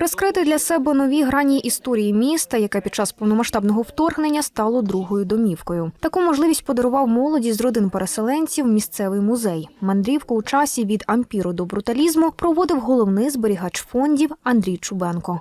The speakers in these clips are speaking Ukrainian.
Розкрити для себе нові грані історії міста, яке під час повномасштабного вторгнення стало другою домівкою. Таку можливість подарував молоді з родин переселенців місцевий музей. Мандрівку у часі від ампіру до бруталізму проводив головний зберігач фондів Андрій Чубенко.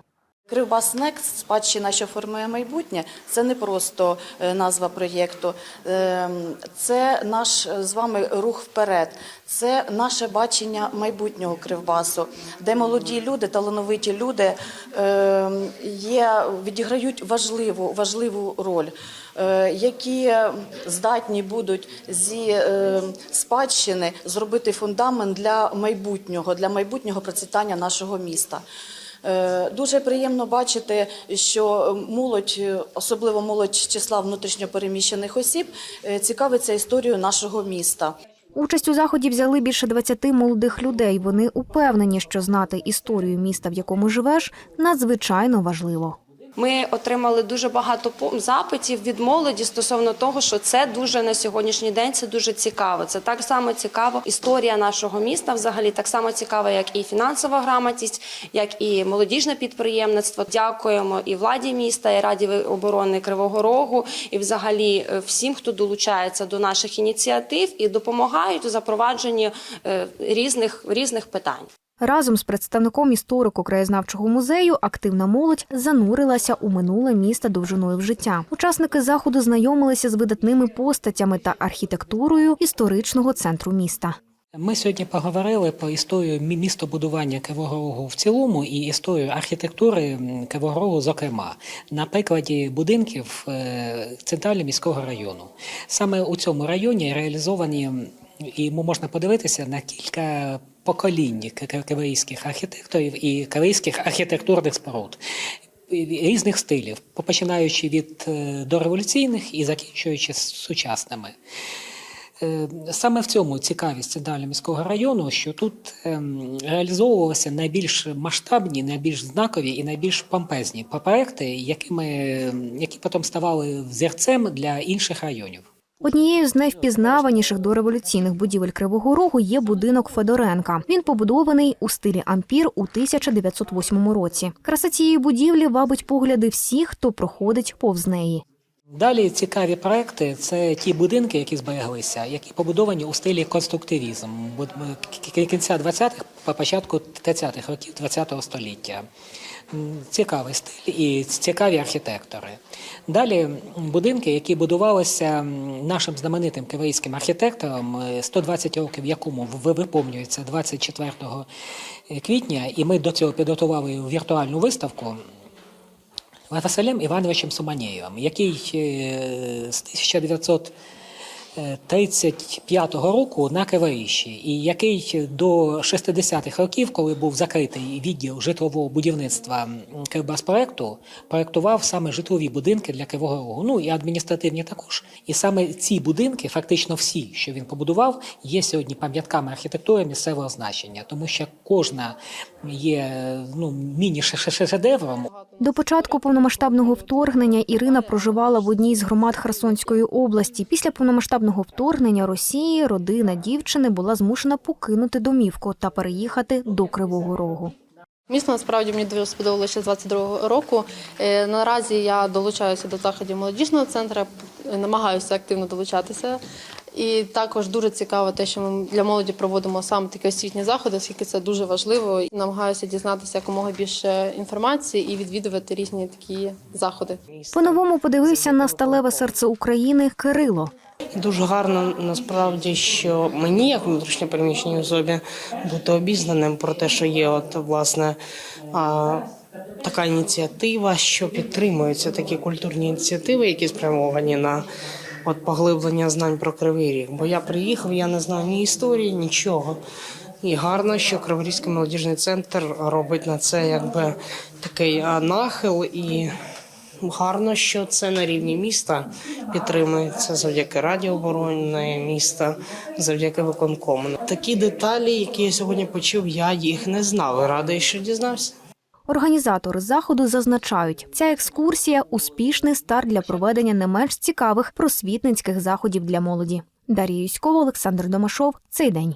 Кривбас Next – спадщина, що формує майбутнє, це не просто е, назва проєкту, Ем, це наш е, з вами рух вперед, це наше бачення майбутнього Кривбасу, де молоді люди, талановиті люди ем, є, відіграють важливу, важливу роль, е, які здатні будуть зі спадщини зробити фундамент для майбутнього, для майбутнього процвітання нашого міста. Е, Дуже приємно бачити, що молодь, е, особливо молодь числа внутрішньопереміщених осіб, е, цікавиться історією нашого міста. Участь у заході взяли більше 20 молодих людей. Вони упевнені, що знати історію міста, в якому живеш, надзвичайно важливо. Ми отримали дуже багато запитів від молоді стосовно того, що це дуже на сьогоднішній день це дуже цікаво. Це так само цікаво. Історія нашого міста взагалі так само цікава, як і фінансова грамотність, як і молодіжне підприємництво. Дякуємо і владі міста, і раді оборони Кривого Рогу, і взагалі е, всім, хто долучається до наших ініціатив і допомагають у запровадженні е, різних різних питань. Разом з представником історико-краєзнавчого музею активна молодь занурилася у минуле міста довжиною в життя. Учасники заходу знайомилися з видатними постатями та архітектурою історичного центру міста. Ми сьогодні поговорили про історію мі- містобудування Кривого Рогу в цілому і історію архітектури Кривого Рогу, зокрема, на прикладі будинків е, центрального міського району. Саме у цьому районі реалізовані і можна подивитися на кілька поколінь кри- архітекторів і криворізьких архітектурних споруд. Різних стилів, починаючи від е, дореволюційних і закінчуючи сучасними. Е, Саме в цьому цікавість центрального міського району, що тут ем, реалізовувалися найбільш масштабні, найбільш знакові і найбільш помпезні проекти, якими, які потім ставали взірцем для інших районів. Однією з найвпізнаваніших дореволюційних будівель Кривого Рогу є будинок Федоренка. Він побудований у стилі ампір у 1908 році. Краса цієї будівлі вабить погляди всіх, хто проходить повз неї. Далі цікаві проекти це ті будинки, які збереглися, які побудовані у стилі конструктивізм кінця 20-х, по початку 30-х років 20-го століття цікавий стиль і цікаві архітектори. Далі будинки, які будувалися нашим знаменитим кивейським архітектором, е, 120 років якому виповнюється 24 е, квітня, і ми до цього підготували віртуальну виставку. Василем Івановичем Суманєєвим, який е, з 1900 Е, 35-го року на Криворіжжі, і який до 60-х років, коли був закритий відділ житлового будівництва Кирбаспроекту, проектував саме житлові будинки для Кривого Рогу. Ну і адміністративні також. І саме ці будинки, фактично всі, що він побудував, є сьогодні пам'ятками архітектури місцевого значення, тому що кожна є ну, міні-шедевром. До початку повномасштабного вторгнення Ірина проживала в одній з громад Херсонської області. Після повномасштабного вторгнення Росії родина дівчини була змушена покинути домівку та переїхати до Кривого Рогу. Місто насправді мені дуже сподобалося ще з 22-го року. Е, Наразі я долучаюся до заходів молодіжного центру, намагаюся активно долучатися. І також дуже цікаво те, що ми для молоді проводимо саме такі освітні заходи, оскільки це дуже важливо. І намагаюся дізнатися якомога більше інформації і відвідувати різні такі заходи. По-новому подивився на сталеве серце України Кирило. Дуже гарно насправді, що мені, як внутрішньопереміщеній особі, бути обізнаним про те, що є от власне а, така ініціатива, що підтримуються такі культурні ініціативи, які спрямовані на от поглиблення знань про Кривий Ріг. Бо я приїхав, я не знаю ні історії, нічого. І гарно, що Криворізький молодіжний центр робить на це якби такий нахил і Гарно, що це на рівні міста підтримується завдяки Раді оборони міста, завдяки виконкому. Такі деталі, які я сьогодні почув, я їх не знав. Радий, що дізнався. Організатори заходу зазначають, ця екскурсія успішний старт для проведення не менш цікавих просвітницьких заходів для молоді. Дар'я Юськова, Олександр Домашов. Цей день.